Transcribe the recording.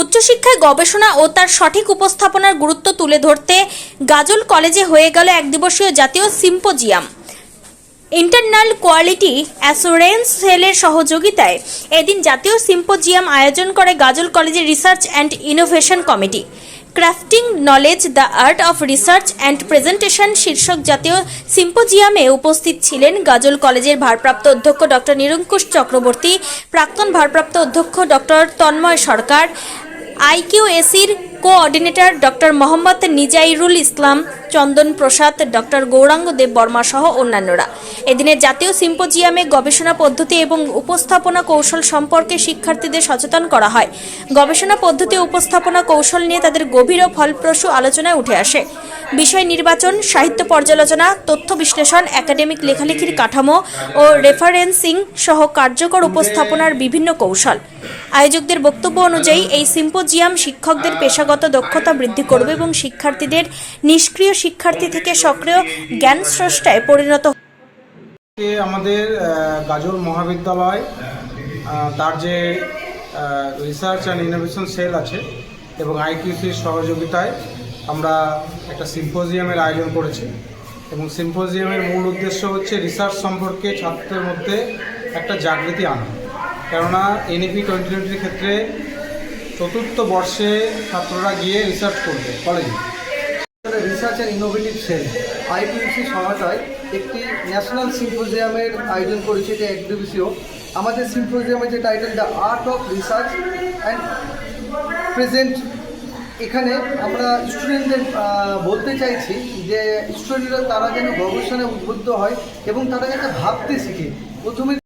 উচ্চশিক্ষায় গবেষণা ও তার সঠিক উপস্থাপনার গুরুত্ব তুলে ধরতে গাজল কলেজে হয়ে গেল এক দিবসীয় জাতীয় সিম্পোজিয়াম। ইন্টারনাল কোয়ালিটি অ্যাসুরেন্স সেলের সহযোগিতায় এদিন জাতীয় সিম্পোজিয়াম আয়োজন করে গাজল কলেজের research and innovation committee. Crafting knowledge, the art of research and presentation শীর্ষক জাতীয় সিম্পোজিয়ামে উপস্থিত ছিলেন গাজল কলেজের ভারপ্রাপ্ত অধ্যক্ষ ডক্টর নিরঙ্কুশ চক্রবর্তী, প্রাক্তন ভারপ্রাপ্ত অধ্যক্ষ doctor Tanmoy Sarkar আইকিউএসির coordinator doctor Mohammad Nizairul Islam, Chandan Prasad, doctor Gouranga Deb Barma সহ অন্যান্যরা। এদিনে জাতীয় সিম্পোজিয়ামে গবেষণা পদ্ধতি এবং উপস্থাপনা কৌশল সম্পর্কে শিক্ষার্থীদের সচেতন করা হয়। গবেষণা পদ্ধতি উপস্থাপনা কৌশল নিয়ে তাদের গভীর ও ফলপ্রসূ আলোচনায় উঠে আসে। বিষয় নির্বাচন, সাহিত্য পর্যালোচনা, তথ্য বিশ্লেষণ, একাডেমিক লেখালেখির কাঠামো ও রেফারেন্সিং সহ কার্যকর উপস্থাপনার বিভিন্ন কৌশল। আয়োজকদের বক্তব্য অনুযায়ী, এই সিম্পোজিয়াম শিক্ষকদের পেশাগত দক্ষতা বৃদ্ধি করবে এবং শিক্ষার্থীদের নিষ্ক্রিয় শিক্ষার্থী থেকে সক্রিয় জ্ঞান স্রষ্টায় পরিণত আমাদের গাজল মহাবিদ্যালয় তার যে রিসার্চ অ্যান্ড ইনোভেশন সেল আছে এবং আইকিউসির সহযোগিতায় আমরা একটা সিম্পোজিয়ামের আয়োজন করেছি। এবং সিম্পোজিয়ামের মূল উদ্দেশ্য হচ্ছে রিসার্চ সম্পর্কে ছাত্রদের মধ্যে একটা জাগৃতি আনা। কেননা এনইপি টোয়েন্টি টোয়েন্টির ক্ষেত্রে চতুর্থ বর্ষে ছাত্ররা গিয়ে রিসার্চ করবে কলেজে রিসার্চ অ্যান্ড ইনোভেটিভ সেল আইপিউসি সহায়তায় একটি ন্যাশনাল সিম্পোজিয়ামের আয়োজন করেছে এটা একদিবসীয় আমাদের সিম্পোজিয়ামের যে title the art of research and present এখানে আমরা স্টুডেন্টদের বলতে চাইছি যে স্টুডেন্টরা তারা যেন গবেষণায় উদ্বুদ্ধ হয় এবং তারা যাতে ভাবতে শিখে। প্রথমে